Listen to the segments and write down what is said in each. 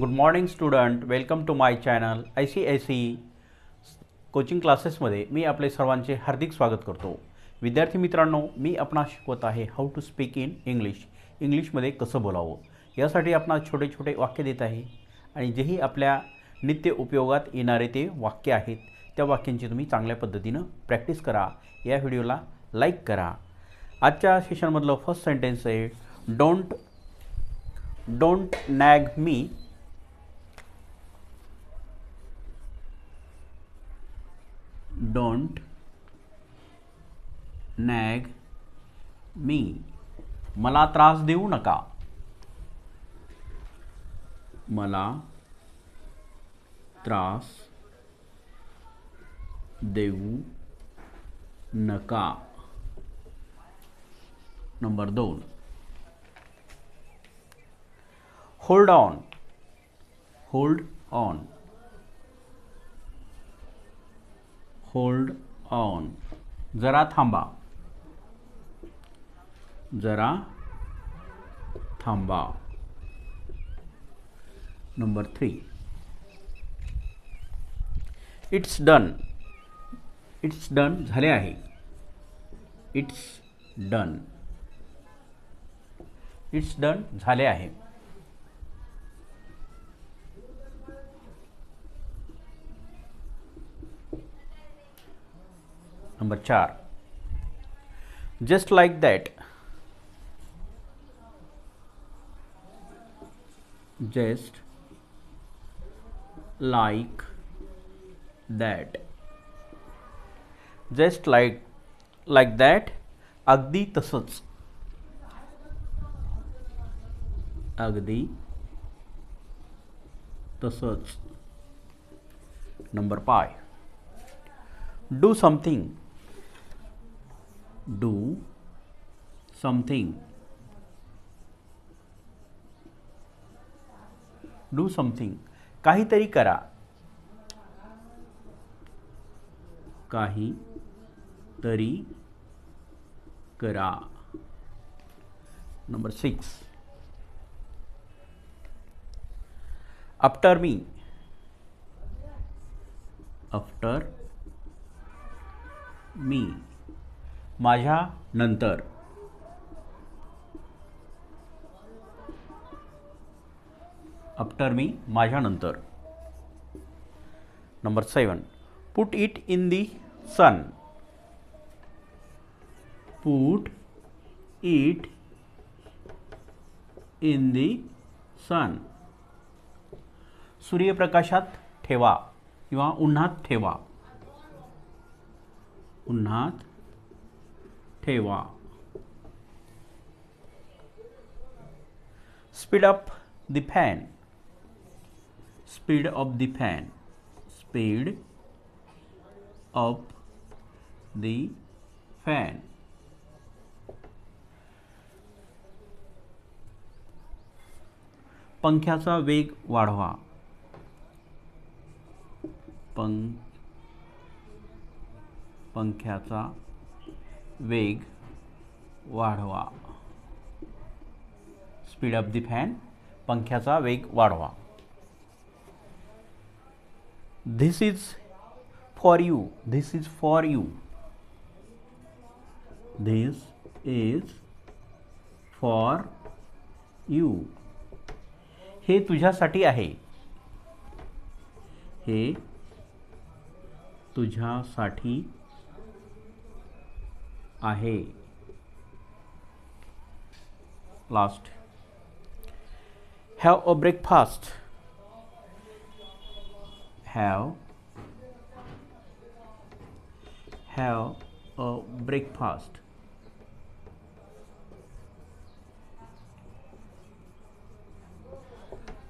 Good morning student welcome to my channel I C I C coaching क्लासेसमध्ये मी आपले सर्वांचे हार्दिक स्वागत करतो. विद्यार्थी मित्रांनो मी आपणास शिकवत आहे how to speak in English इंग्लिशमध्ये कसं बोलावं? यासाठी आपणास छोटे छोटे वाक्य देत आहे. आणि जेही आपल्या नित्य उपयोगात येणारे ते वाक्य आहेत त्या वाक्यांची तुम्ही चांगल्या पद्धतीनं प्रॅक्टिस करा. या व्हिडिओला लाईक करा. आजच्या सेशनमधलं फर्स्ट सेंटेन्स आहे don't don't nag me don't nag me मला त्रास देऊ नका. मला त्रास देऊ नका. नंबर दोन. Hold on hold on hold on जरा थांबा. जरा थांबा. Number three it's done it's done झाले आहे. इट्स डन इट्स डन झाले आहे. नंबर चार just like that just like that just like like that अगदी तसंच अगदी तसंच number five do something do something. Do something. काहीतरी करा. काही तरी करा. Number six after me after me माझ्या नंतर. आफ्टर मी माझ्या नंतर. Number seven put it in the sun put it in the sun सूर्यप्रकाशात ठेवा किंवा उन्हात ठेवा. उन्हात ठेवा speed up the fan speed off the fan speed up the fan पंख्याचा वेग वाढवा. पंख पंख्याचा वेग वाढवा. स्पीड अप दी फॅन पंख्याचा वेग वाढवा. This is for you this is for you this is for you हे तुझ्यासाठी आहे. हे तुझ्यासाठी आहे. Last have a breakfast have have a breakfast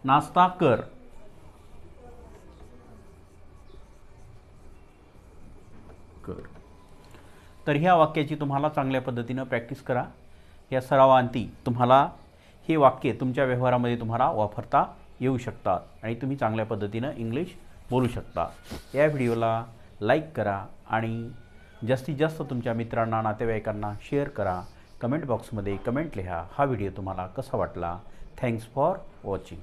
नाश्ता कर तर ह्या वाक्याची तुम्हाला चांगल्या पद्धतीनं प्रॅक्टिस करा. या सरावांती तुम्हाला हे वाक्य तुमच्या व्यवहारामध्ये तुम्हाला वापरता येऊ शकतात आणि तुम्ही चांगल्या पद्धतीनं इंग्लिश बोलू शकता. या व्हिडिओला लाईक करा आणि जास्तीत जास्त तुमच्या मित्रांना नातेवाईकांना शेअर करा. कमेंट बॉक्समध्ये कमेंट लिहा. हा व्हिडिओ तुम्हाला कसा वाटला? Thanks for watching